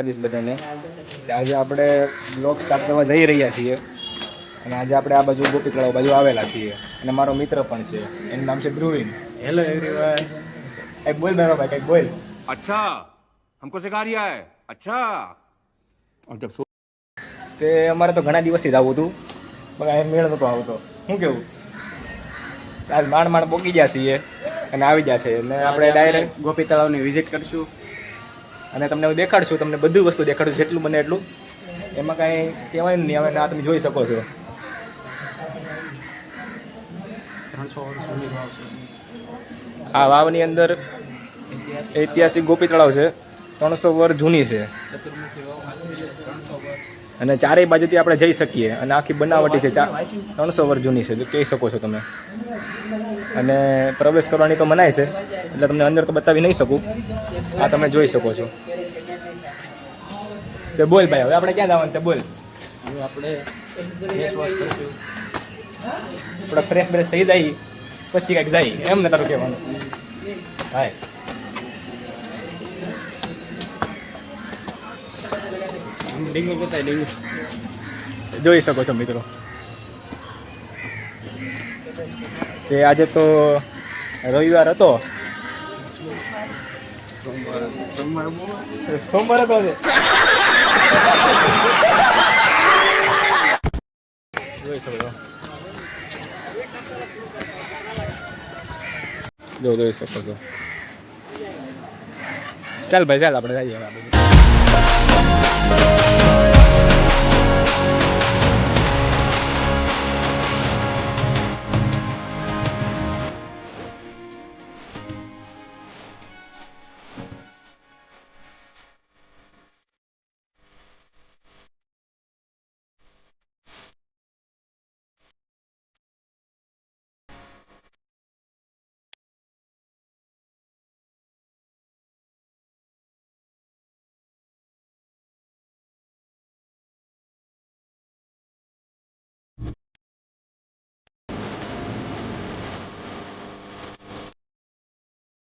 કરીશ બધાને. આજે આપણે બ્લોગ સ્ટાર્ટ કરવા જઈ રહ્યા છીએ. અને આજે આપણે આ બાજુ ગોપી તળાવ બાજુ આવેલા છીએ. અને મારો મિત્ર પણ છે. એનું નામ છે ધ્રુવિન. હેલો એવરીવન કંઈક બોલ મારો ભાઈ કંઈક બોલ. અચ્છા. હમકો સિખા રહ્યા હે. અચ્છા. તે અમારે તો ઘણા દિવસથી જ આવું હતું. પણ અહીં મેળ નહોતો આવતો. શું કેવું? આજ માંડ માંડ પોકી ગયા છીએ. અને આવી ગયા છે. અને આપણે ડાયરેક્ટ ગોપી તળાવની વિઝિટ કરીશું. અને તમને હું દેખાડશું તમને બધું વસ્તુ દેખાડશું જેટલું બને એટલું. એમાં કાંઈ કહેવાય નહીં હવે આ તમે જોઈ શકો છો. આ વાવની અંદર ઐતિહાસિક ગોપી તળાવ છે. ત્રણસો વર્ષ જૂની છે. અને ચારેય બાજુથી આપણે જઈ શકીએ. અને આખી બનાવટી છે ત્રણસો વર્ષ જૂની છે જો કહી શકો છો તમે. અને પ્રવેશ કરવાની તો મનાય છે. એટલે તમને અંદર તો બતાવી નહીં શકું. આ તમે જોઈ શકો છો. તો બોલ ભાઈ હવે આપણે ક્યાં જવાનું છે? બોલ. હવે આપણે ફેસ વોશ કરશું. આપણે ફ્રેશ બ્રેશ થઈ જાય પછી કાંઈક જાય. એમ ને તારું કહેવાનું. ભાઈ ડીંગો બતાય ડીંગો જોઈ શકો છો મિત્રો. તે આજે તો રવિવાર હતો. સોમવાર આજે. છો જોઈ શકો છો. ચાલ ભાઈ ચાલ આપણે જઈએ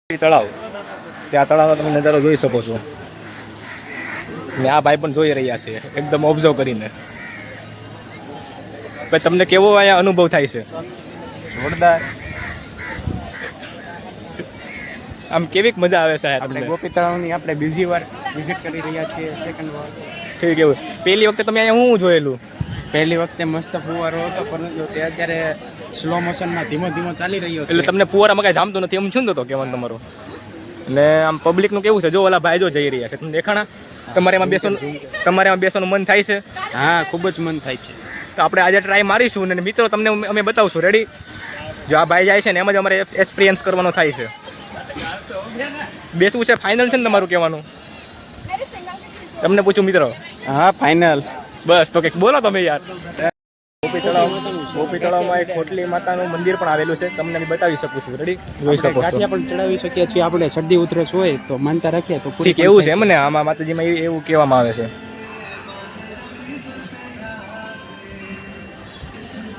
તળાવ. ત્યાં તળાવનો તમે નજારો જોઈ શકો છો. ને આ ભાઈ પણ જોઈ રહ્યા છે એકદમ ઓબ્ઝર્વ કરીને. ભાઈ તમને કેવો અહીંયા અનુભવ થાય છે? જોરદાર. આમ કેવીક મજા આવે છે આપણે ગોપી તળાવની આપણે બીજી વાર વિઝિટ કરી રહ્યા છીએ સેકન્ડ વાર. ઠીક કેવું પહેલી વખતે તમે અહીંયા હું જોયેલું? પહેલી વખતે મસ્ત ફુવારો હતો પરંતુ તે અત્યારે સ્લો મોશનમાં ધીમો ધીમો ચાલી રહ્યો એટલે તમને ફુવારામાં કાંઈ જામતું નથી એમ શું તો કહેવાનું તમારું. ને આમ પબ્લિકનું કેવું છે? જો ઓલા ભાઈ જો જઈ રહ્યા છે. તમને દેખાણા? તમારે એમાં બેસવાનું તમારે એમાં બેસવાનું મન થાય છે? હા ખૂબ જ મન થાય છે. તો આપણે આજે ટ્રાય મારીશું અને મિત્રો તમને અમે બતાવશું. રેડી જો આ ભાઈ જાય છે ને એમ જ અમારે એક્સપિરિયન્સ કરવાનો થાય છે. બેસવું છે? ફાઇનલ છે ને તમારું કહેવાનું? તમને પૂછું મિત્રો? હા ફાઇનલ બસ તો કંઈક બોલો તમે યાર. ગોપી તળાવ ગોપી તળાવમાં એક ખોટલી માતાનું મંદિર પણ આવેલું છે. તમને બતાવી શકું છું. રેડી જોઈ શકો ગાંઠિયા પણ ચડાવી શકીએ છીએ. આપણે શરદી ઉધરસ હોય તો માનતા રાખીએ તો પૂરી ઠીક એવું છે એમ ને? આમાં માતાજીમાં એવું- એવું કહેવામાં આવે છે.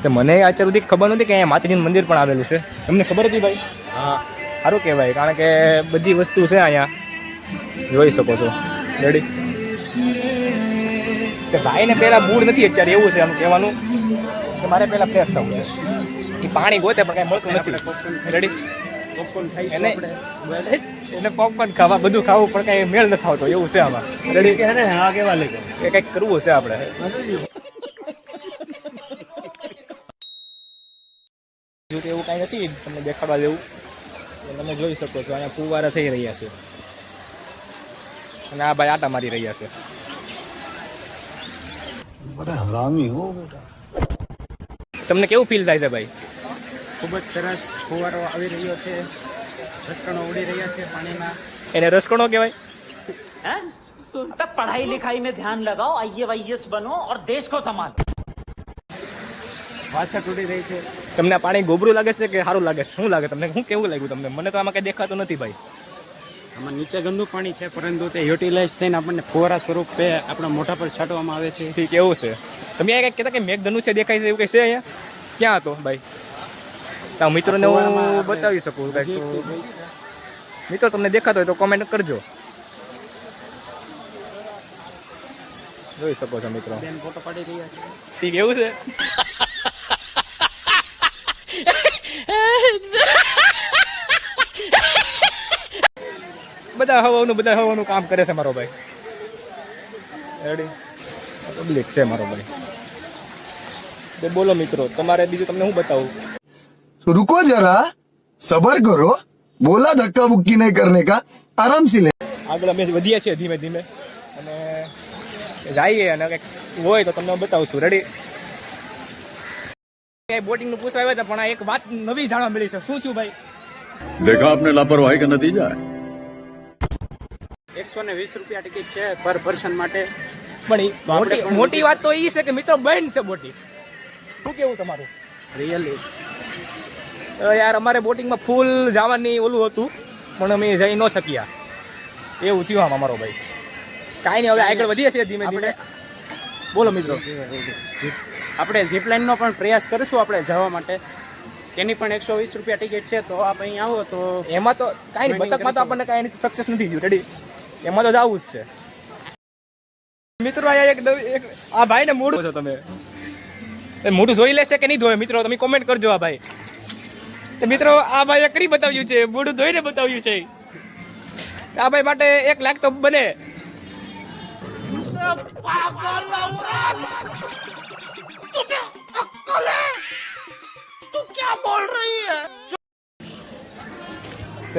તો મને અત્યાર સુધી ખબર નથી કે અહીંયા માતાજીનું મંદિર પણ આવેલું છે. તમને ખબર હતી ભાઈ? હા. સારું કહેવાય કારણ કે બધી વસ્તુ છે અહીંયા. જોઈ શકો છો. રેડી કે ભાઈને પહેલાં મૂળ નથી અત્યારે એવું છે આમ કહેવાનું. કે મારે પહેલાં ફ્રેશ થવું છે. એ પાણી ગોતે પણ કાંઈ મળતું નથી. રેડી એને એને પોપકોર્ન ખાવા બધું ખાવું પણ કાંઈ મેળ નથી આવતો એવું છે આમાં. રેડી હા કેવા લાગે કે કંઈક કરવું છે આપણે. એવું કાંઈ નથી તમને દેખાડવા જેવું. તમે જોઈ શકો છો અહીંયા ફુવારા થઈ રહ્યા છે. અને આ ભાઈ આટા મારી રહ્યા છે. બધા હરામી હો બેટા. તમને કેવું ફીલ થાય છે ભાઈ? ખૂબ જ સરસ ફુવારો આવી રહ્યો છે. રસકણો ઉડી રહ્યા છે પાણીમાં. એને રસકણો કહેવાય? હે? પઢાઈ લિખાઈ મેં ધ્યાન લગાઓ આઈએવાઈએસ બનો ઓર દેશ કો સંભાલ વાછા તૂટી રહી છે. તમને પાણી ગોબરું લાગે છે કે સારું લાગે? છે શું લાગે તમને? શું કેવું લાગ્યું તમને? મને તો આમાં કઈ દેખાતું નથી ભાઈ. આમાં નીચે ગંદુ પાણી છે પરંતુ તે યુટિલાઇઝ થઈને આપણને ફુવારા સ્વરૂપે આપણા મોઢા પર છાંટવામાં આવે છે. ઠીક એવું છે. તમે આ કંઈક કહેતા કે મેઘધનુ છે દેખાય છે એવું કંઈ છે અહીંયા? ક્યાં હતો ભાઈ? તો મિત્રોને હું બતાવી શકું કંઈક. મિત્રો તમને દેખાતો હોય તો કોમેન્ટ કરજો. જોઈ શકો છો મિત્રો. ફોટો પાડી રહ્યા છે. ઠીક એવું છે? બધા હવાનું બધા હવાનું કામ કરે છે મારો ભાઈ. રેડી પબ્લિક છે મારો ભાઈ. તો બોલો મિત્રો તમારે બીજું તમને હું બતાવું? રૂકો જરા સબર કરો બોલા ધક્કા મુક્કી નહીં કરને કા આરામથી લે. આગળ અમે વધ્યા છીએ ધીમે ધીમે. અને જઈએ અને કંઈક હોય તો તમને બતાવું છું. રેડી બોટિંગનું પૂછવા આવ્યા હતા પણ એક વાત નવી જાણવા મળી છે. શું થયું ભાઈ? દેખા આપને લાપરવાહી કે નતીજા એકસો ને વીસ રૂપિયા ટિકિટ છે પર પર્સન માટે. પણ મોટી મોટી વાત તો એ છે કે મિત્રો બંધ છે બોટિંગ શું કેવું તમારું? રિયલી યાર અમારે બોટિંગમાં ફૂલ જવાની ઓલું હતું પણ અમે જઈ ન શક્યા. એવું થયું આમ અમારો ભાઈ. કાંઈ નહીં હવે આગળ વધીએ છીએ ધીમે ધીમે. બોલો મિત્રો. આપણે ઝીપલાઇનનો પણ પ્રયાસ કરીશું આપણે જવા માટે. એની પણ એકસો વીસ રૂપિયા ટિકિટ છે તો આપ અહીં આવો તો એમાં તો કાંઈ નહીં બતકમાં તો. આપણને કાંઈ સક્સેસ નથી થયું. રેડી એમાં તો જવું જ છે. મિત્રો અહીંયા એક એક આ ભાઈને મોઢું છો તમે. એ મોઢું ધોઈ લેશે કે નહીં ધોય મિત્રો તમે કોમેન્ટ કરજો આ ભાઈ. તો મિત્રો આ ભાઈએ કરી બતાવ્યું છે. મોઢું ધોઈને બતાવ્યું છે. આ ભાઈ માટે એક લાખ તો બને.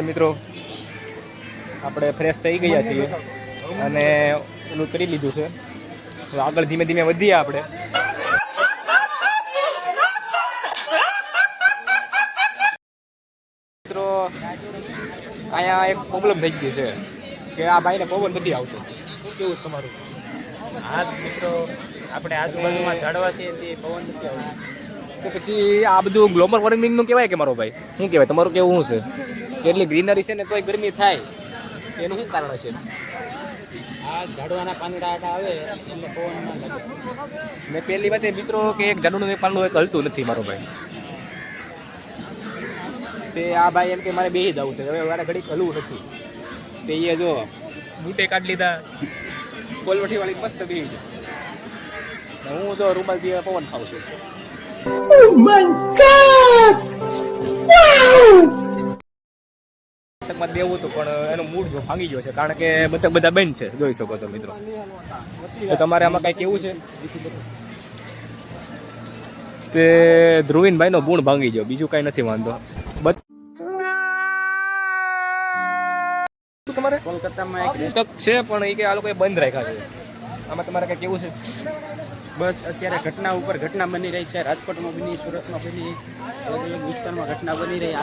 મિત્રો આપણે ફ્રેશ થઈ ગયા છીએ. અને પેલું કરી લીધું છે. તો આગળ ધીમે ધીમે વધીએ આપણે. મિત્રો અહીંયા એક પ્રોબ્લેમ થઈ ગયું છે કે આ ભાઈને પવન નથી આવતો. કેવું છે તમારું? આ મિત્રો આપણે આજુબાજુમાં ઝાડવા છે તે પવન નથી આવતો. તો પછી આ બધું ગ્લોબલ વોર્મિંગનું કહેવાય કે મારો ભાઈ? શું કહેવાય? તમારું કેવું શું છે? કેટલી ગ્રીનરી છે ને તોય ગરમી થાય. એનું શું કારણ છે આ ઝાડવાના પાંદડા આવે એટલે પવન ના લાગે. મેં પહેલી વાત એ મિત્રો કે એક ઝાડુનું પાંદડું એક હલતું નથી મારો ભાઈ. તે આ ભાઈ એમ કે મારે બેહી જવું છે. હવે મારે ઘડીક હલવું નથી. તે એ જો બૂટે કાઢી લીધા. કોલવઠી વાળી મસ્ત બેહી ને હું જો રૂમાલથી પવન ખાઉં છું. પુસ્તકમાં બેવું હતું પણ એનો મૂડ જો ભાંગી ગયો છે કારણ કે બધા બધા બંધ છે જોઈ શકો છો મિત્રો. તો તમારે આમાં કઈ કેવું છે? તે ધ્રુવીનભાઈ નો ગુણ ભાંગી ગયો બીજું કઈ નથી વાંધો. તમારે? કોલકાતામાં એક છે પણ એ કે આ લોકોએ બંધ રાખ્યા છે. આમાં તમારે કઈ કેવું છે? બસ અત્યારે ઘટના ઉપર ઘટના બની રહી છે. રાજકોટમાં બની સુરતમાં બની અલગ અલગ વિસ્તારમાં ઘટના બની રહી.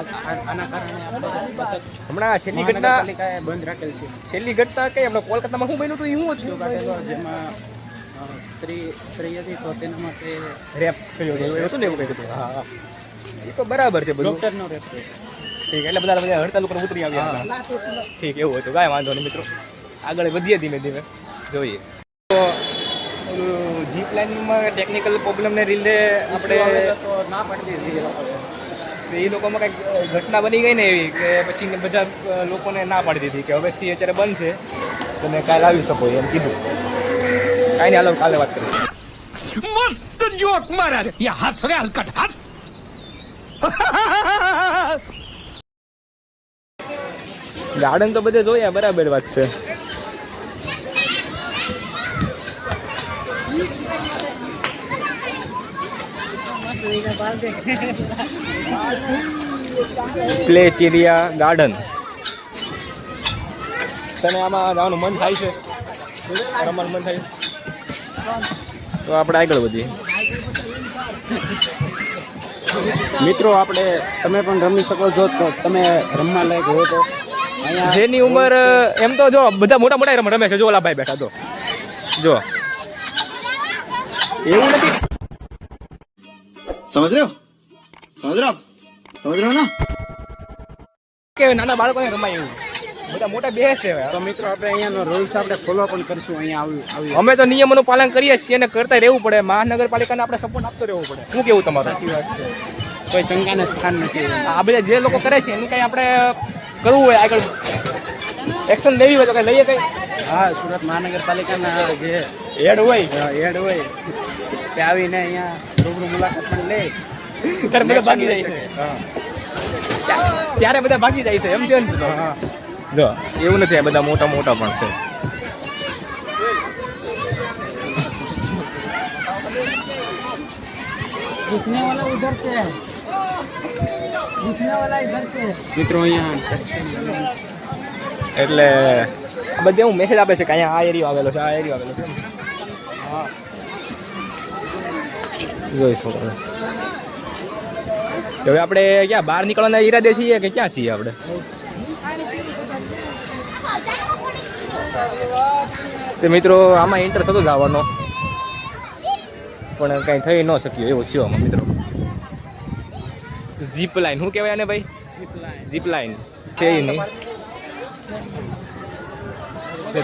આના કારણે આપણે હમણાં છેલ્લી ઘટના બંધ રાખેલ છે. છેલ્લી ઘટના કઈ? આપણે કોલકાતામાં શું બન્યું હતું? એ હું વીડિયો જેમાં સ્ત્રી સ્ત્રી હતી તો તેના માટે રેપ કર્યો હતો. એવું હતું ને એવું કંઈક હતું? હા એ તો બરાબર છે બધું. ડોક્ટરનો રેપ. ઠીક એટલે બધા બધા હડતાલ ઉપર ઉતરી આવ્યા ઠીક એવું હતું. કાંઈ વાંધો નહીં મિત્રો. આગળ વધીએ ધીમે ધીમે. જોઈએ. તો પેલું જીપ લાઇનમાં ટેકનિકલ પ્રોબ્લેમને લીધે આપણે ના પાડી દીધી એ લોકોમાં કંઈક ઘટના બની ગઈ ને એવી કે પછી બધા લોકોને ના પાડી દીધી કે હવેથી અત્યારે બંધ છે. તમે કાલે આવી શકો એમ કીધું. કાંઈ નહીં હાલો કાલે વાત કરી મસ્ત જોક મારા યા હાસ રે હલકટ હાસ ગાર્ડન તો બધે જોયા બરાબર વાત છે. Play Chiriya garden. તને આમાં જવાનું મન થાય છે? રમવાનું મન થાય તો આપણે આગળ વધીએ. મિત્રો આપણે તમે પણ રમી શકો છો તો તમે રમવા લાયક હોય તો. જેની ઉંમર એમ તો જો બધા મોટા મોટા રમે રમે છે. જો ઓલા ભાઈ બેઠા તો જો. એવું નથી? સમજ રહ્યો સમજ રહ્યો સમજ રહ્યો ને? કે નાના બાળકોને રમાય એવું. બધા મોટા બે છે તો મિત્રો આપણે અહીંયા રૂલ્સ આપણે ફોલો પણ કરશું. અહીંયા આવ્યું અમે તો નિયમોનું પાલન કરીએ છીએ અને કરતા રહેવું પડે. મહાનગરપાલિકાને આપણે સપોર્ટ આપતો રહેવું પડે. શું કેવું તમારું? સાચી વાત છે. કોઈ શંકાને સ્થાન નથી. આ બધા જે લોકો કરે છે એનું કંઈ આપણે કરવું હોય આગળ. એક્શન લેવી હોય તો કંઈ લઈએ કંઈ? હા સુરત મહાનગરપાલિકાના જે હેડ હોય. હેડ હોય. કે આવીને અહીંયા રૂબરૂ મુલાકાત પણ લે. ત્યારે બધા ભાગી જાય છે. ત્યારે બધા ભાગી જાય છે એમ છે ને? જો એવું નથી આ બધા મોટા મોટા પણ છે. મિત્રો અહીંયા એટલે બધે હું મેસેજ આપે છે કે અહીંયા આ એરિયો આવેલો છે આ એરિયો આવેલો છે. હા. જોઈ શકો હવે આપણે ક્યાં બહાર નીકળવાના ઈરાદે છીએ કે ક્યાં છીએ આપણે? તે મિત્રો, આમાં એન્ટર થતો જ આવવાનો પણ કંઈ થઈ ન શક્યું, એવું થયું આમાં, મિત્રો. ઝીપ લાઈન શું કહેવાય આને ભાઈ? ઝીપ લાઈન છે નહીં.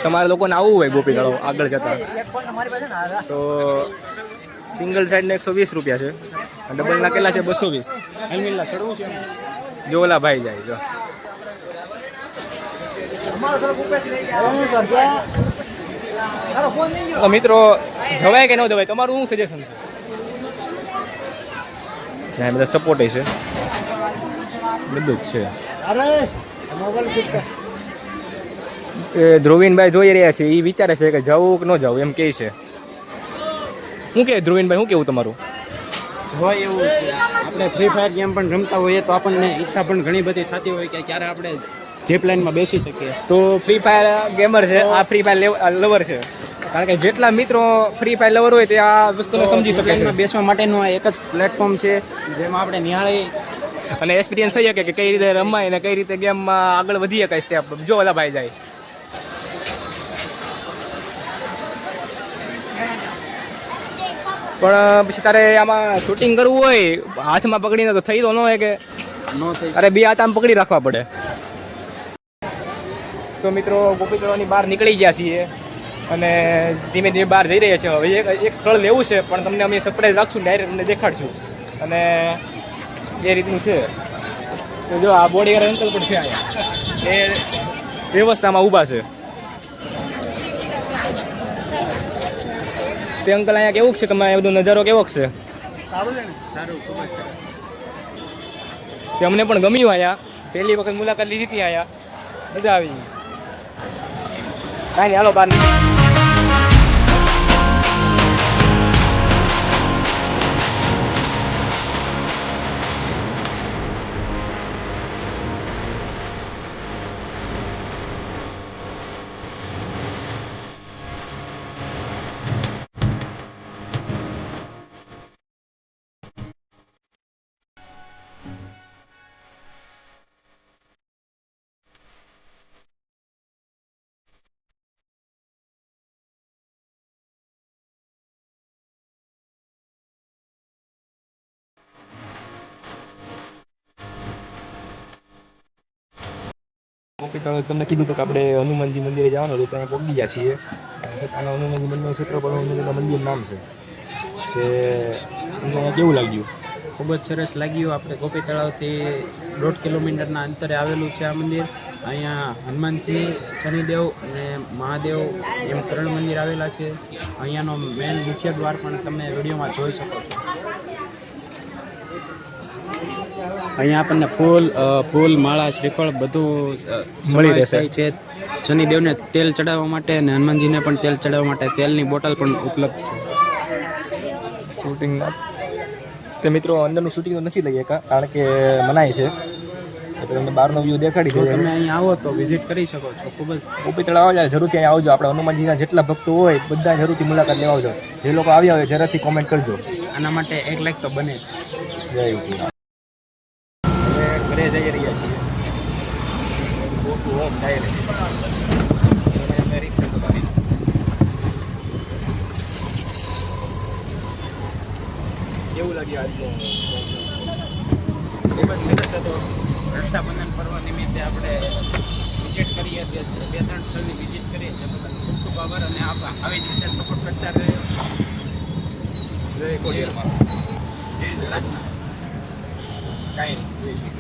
તમારે લોકોને આવવું હોય ગોપીગળો આગળ જતા. તો સિંગલ સાઈડના એકસો વીસ રૂપિયા છે. ડબલના કેટલા છે બસો વીસ. ચડવું છે. જો ઓલા ભાઈ જાય જો. તો મિત્રો જવાય કે ન જવાય તમારું શું સજેશન છે? ના બધા સપોર્ટ છે. બધું જ છે. ધ્રુવીનભાઈ જોઈ રહ્યા છે એ વિચારે છે કે જવું કે ન જવું એમ કહે છે. શું કે ધ્રુવીનભાઈ શું કેવું તમારું? હોય એવું આપણે ફ્રી ફાયર ગેમ પણ રમતા હોઈએ તો આપણને ઈચ્છા પણ ઘણી બધી થતી હોય કે ક્યારે આપણે જીપ લાઇનમાં બેસી શકીએ. તો ફ્રી ફાયર ગેમર છે આ ફ્રી ફાયર લવર છે. કારણ કે જેટલા મિત્રો ફ્રી ફાયર લવર હોય તે આ વસ્તુને સમજી શકે છે. બેસવા માટેનું આ એક જ પ્લેટફોર્મ છે જેમાં આપણે નિહાળી અને એક્સપિરિયન્સ થઈ શકે કે કઈ રીતે રમાય અને કઈ રીતે ગેમમાં આગળ વધી શકાય સ્ટેપ જો બધા ભાઈ જાય. પણ પછી તારે આમાં શૂટિંગ કરવું હોય હાથમાં પકડીને તો થઈ તો ન હોય કે અરે બે હાથ આમ પકડી રાખવા પડે. તો મિત્રો ગોપીતળાની બહાર નીકળી ગયા છીએ અને ધીમે ધીમે બહાર જઈ રહ્યા છે હવે. એક એક સ્થળ લેવું છે પણ તમને અમે સરપ્રાઈઝ રાખશું ડાયરેક્ટ તમને દેખાડશું. અને એ રીતનું છે. તો જો આ બોડીગાર્ડ અંકલ પણ છે એ વ્યવસ્થામાં ઊભા છે. તે અંકલ અહીંયા કેવું છે? તમારે બધું નજારો કેવો છે? સારું ખૂબ જ સારું. તે અમને પણ ગમ્યું અહીંયા. પહેલી વખત મુલાકાત લીધી હતી અહીંયા. મજા આવી. કાંઈ નહીં હાલો બાર ઓકે તો તમને કીધું તો કે આપણે હનુમાનજી મંદિરે જવાનું હતું ત્યાં પહોંચી ગયા છીએ. અને હનુમાનજી મંદિરનું ક્ષેત્રફળ, હનુમાનજીના મંદિર નામ છે. કે તમને કેવું લાગ્યું? ખૂબ જ સરસ લાગ્યું. આપણે ગોપી તળાવથી દોઢ કિલોમીટરના અંતરે આવેલું છે આ મંદિર. અહીંયા હનુમાનજી, શનિદેવ અને મહાદેવ એમ ત્રણ મંદિર આવેલા છે. અહીંયાનો મેન મુખ્ય દ્વાર પણ તમે વિડીયોમાં જોઈ શકો છો. અહીંયા આપણને ફૂલ ફૂલ માળા શ્રીફળ બધું મળી રહેશે. છે. શનિદેવને તેલ ચડાવવા માટે અને હનુમાનજીને પણ તેલ ચડાવવા માટે તેલની બોટલ પણ ઉપલબ્ધ છે. શૂટિંગ તે મિત્રો અંદરનું શૂટિંગ તો નથી લઈએ કારણ કે મનાય છે. એટલે તમને બહારનો વ્યૂ દેખાડી દો તમે અહીં આવો તો વિઝિટ કરી શકો છો. ખૂબ જ ગોપી તળાવ આવજો જરૂરથી અહીંયા આવજો. આપણે હનુમાનજીના જેટલા ભક્તો હોય બધા જરૂરથી મુલાકાત લેવા આવજો. જે લોકો આવ્યા હોય જરાથી કોમેન્ટ કરજો. આના માટે એક લાખ તો બને. જય શ્રી ઘરે જઈ રહ્યા છીએ. ગો ટુ હોમ ડાયરેક્ટ રિક્ષા સવારી. કેવું લાગ્યું આજનું ખૂબ જ સરસ હતો રક્ષાબંધન પર્વ નિમિત્તે આપણે વિઝિટ કરીએ બે ત્રણ સ્થળની વિઝિટ કરીએ તે બદલ ખૂબ ખૂબ આભાર અને આવી જ રીતે સપોર્ટ કરતા રહ્યો જય કોડિયરમાં જય કાંઈ નહીં.